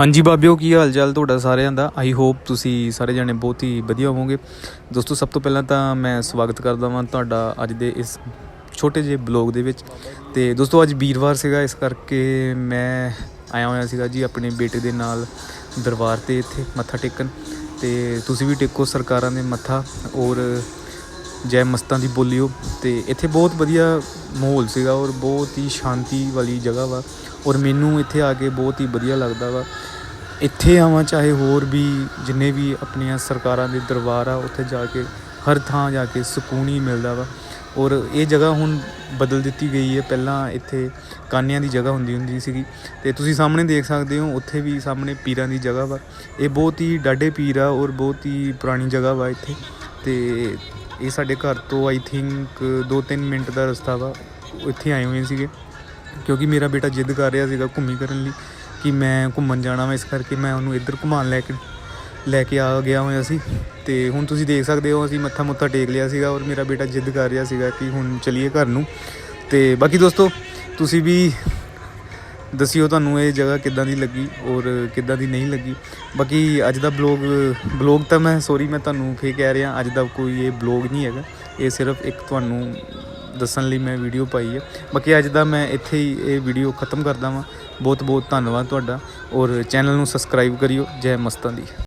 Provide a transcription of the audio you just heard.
ਹਾਂਜੀ ਬਾਬਿਓ, ਕੀ ਹਾਲ ਚਾਲ ਤੁਹਾਡਾ ਸਾਰਿਆਂ ਦਾ? ਆਈ ਹੋਪ ਤੁਸੀਂ ਸਾਰੇ ਜਣੇ ਬਹੁਤ ਹੀ ਵਧੀਆ ਹੋਵੋਗੇ। ਦੋਸਤੋ, ਸਭ ਤੋਂ ਪਹਿਲਾਂ ਤਾਂ ਮੈਂ ਸਵਾਗਤ ਕਰਦਾ ਹਾਂ ਤੁਹਾਡਾ ਅੱਜ ਦੇ ਇਸ ਛੋਟੇ ਜਿਹੇ ਬਲੌਗ ਦੇ ਵਿੱਚ। ਤੇ ਦੋਸਤੋ, ਅੱਜ ਵੀਰਵਾਰ ਸੀਗਾ, ਇਸ ਕਰਕੇ ਮੈਂ ਆਇਆ ਹੋਇਆ ਸੀਗਾ ਜੀ ਆਪਣੇ ਬੇਟੇ ਦੇ ਨਾਲ ਦਰਬਾਰ ਤੇ ਇੱਥੇ ਮੱਥਾ ਟੇਕਣ। ਤੇ ਤੁਸੀਂ ਵੀ ਟੇਕੋ ਸਰਕਾਰਾਂ ਦੇ ਮੱਥਾ। ਔਰ ਜੈ ਮਸਤਾਂ ਦੀ ਬੋਲੀਓ। ਤੇ ਇੱਥੇ ਬਹੁਤ ਵਧੀਆ ਮਾਹੌਲ ਸੀਗਾ ਔਰ ਬਹੁਤ ਹੀ ਸ਼ਾਂਤੀ ਵਾਲੀ ਜਗ੍ਹਾ ਵਾ। ਔਰ ਮੈਨੂੰ ਇੱਥੇ ਆ ਕੇ ਬਹੁਤ ਹੀ ਵਧੀਆ ਲੱਗਦਾ ਵਾ। ਇੱਥੇ ਆਵਾਂ ਚਾਹੇ ਹੋਰ ਵੀ ਜਿੰਨੇ ਵੀ ਆਪਣੀਆਂ ਸਰਕਾਰਾਂ ਦੇ ਦਰਬਾਰ ਆ, ਉੱਥੇ ਜਾ ਕੇ ਹਰ ਥਾਂ ਜਾ ਕੇ ਸਕੂਨ ਹੀ ਮਿਲਦਾ ਵਾ। ਔਰ ਇਹ ਜਗ੍ਹਾ ਹੁਣ ਬਦਲ ਦਿੱਤੀ ਗਈ ਹੈ। ਪਹਿਲਾਂ ਇੱਥੇ ਕਾਨਿਆਂ ਦੀ ਜਗ੍ਹਾ ਹੁੰਦੀ ਹੁੰਦੀ ਸੀਗੀ। ਤੇ ਤੁਸੀਂ ਸਾਹਮਣੇ ਦੇਖ ਸਕਦੇ ਹੋ, ਉੱਥੇ ਵੀ ਸਾਹਮਣੇ ਪੀਰਾਂ ਦੀ ਜਗ੍ਹਾ ਵਾ। ਇਹ ਬਹੁਤ ਹੀ ਡਾਢੇ ਪੀਰ ਆ ਔਰ ਬਹੁਤ ਹੀ ਪੁਰਾਣੀ ਜਗ੍ਹਾ ਵਾ ਇੱਥੇ। ਤੇ ਇਹ ਸਾਡੇ ਘਰ ਤੋਂ ਆਈ ਥਿੰਕ 2-3 ਮਿੰਟ ਦਾ ਰਸਤਾ ਵਾ। ਇੱਥੇ ਆਏ ਹੋਏ ਸੀਗੇ। ਕਿਉਂਕਿ ਮੇਰਾ ਬੇਟਾ ਜਿੱਦ ਕਰ ਰਿਹਾ ਸੀਗਾ ਘੁੰਮੀ ਕਰਨ ਲਈ ਕਿ ਮੈਂ ਘੁੰਮਣ ਜਾਣਾ ਵਾ, ਇਸ ਕਰਕੇ ਮੈਂ ਉਹਨੂੰ ਇੱਧਰ ਘੁਮਾਉਣ ਲੈ ਕੇ ਲੈ ਕੇ ਆ ਗਿਆ ਹੋਇਆ ਸੀ। ਤੇ ਹੁਣ ਤੁਸੀਂ ਦੇਖ ਸਕਦੇ ਹੋ, ਅਸੀਂ ਮੱਥਾ ਮੁੱਥਾ ਟੇਕ ਲਿਆ ਸੀਗਾ ਔਰ ਮੇਰਾ ਬੇਟਾ ਜਿੱਦ ਕਰ ਰਿਹਾ ਸੀਗਾ ਕਿ ਹੁਣ ਚਲੀਏ ਘਰ ਨੂੰ। ਤੇ ਬਾਕੀ ਦੋਸਤੋ, ਤੁਸੀਂ ਵੀ ਦੱਸਿਓ ਤੁਹਾਨੂੰ ਇਹ ਜਗ੍ਹਾ ਕਿੱਦਾਂ ਦੀ ਲੱਗੀ ਔਰ ਕਿੱਦਾਂ ਦੀ ਨਹੀਂ ਲੱਗੀ। ਬਾਕੀ ਅੱਜ ਦਾ ਬਲੌਗ ਬਲੌਗ ਤਾਂ ਮੈਂ ਸੌਰੀ ਮੈਂ ਤੁਹਾਨੂੰ ਫੇਰ ਕਹਿ ਰਿਹਾ, ਅੱਜ ਦਾ ਕੋਈ ਇਹ ਬਲੌਗ ਨਹੀਂ ਹੈਗਾ। ਇਹ ਸਿਰਫ ਇੱਕ ਤੁਹਾਨੂੰ ਦੱਸਣ ਲਈ ਮੈਂ ਵੀਡੀਓ ਪਾਈ ਹੈ। ਬਾਕੀ ਅੱਜ ਦਾ ਮੈਂ ਇੱਥੇ ਹੀ ਇਹ ਵੀਡੀਓ ਖਤਮ ਕਰਦਾ ਵਾਂ। ਬਹੁਤ ਬਹੁਤ ਧੰਨਵਾਦ ਤੁਹਾਡਾ ਔਰ ਚੈਨਲ ਨੂੰ ਸਬਸਕ੍ਰਾਈਬ ਕਰਿਓ। ਜੈ ਮਸਤਾਂ ਦੀ।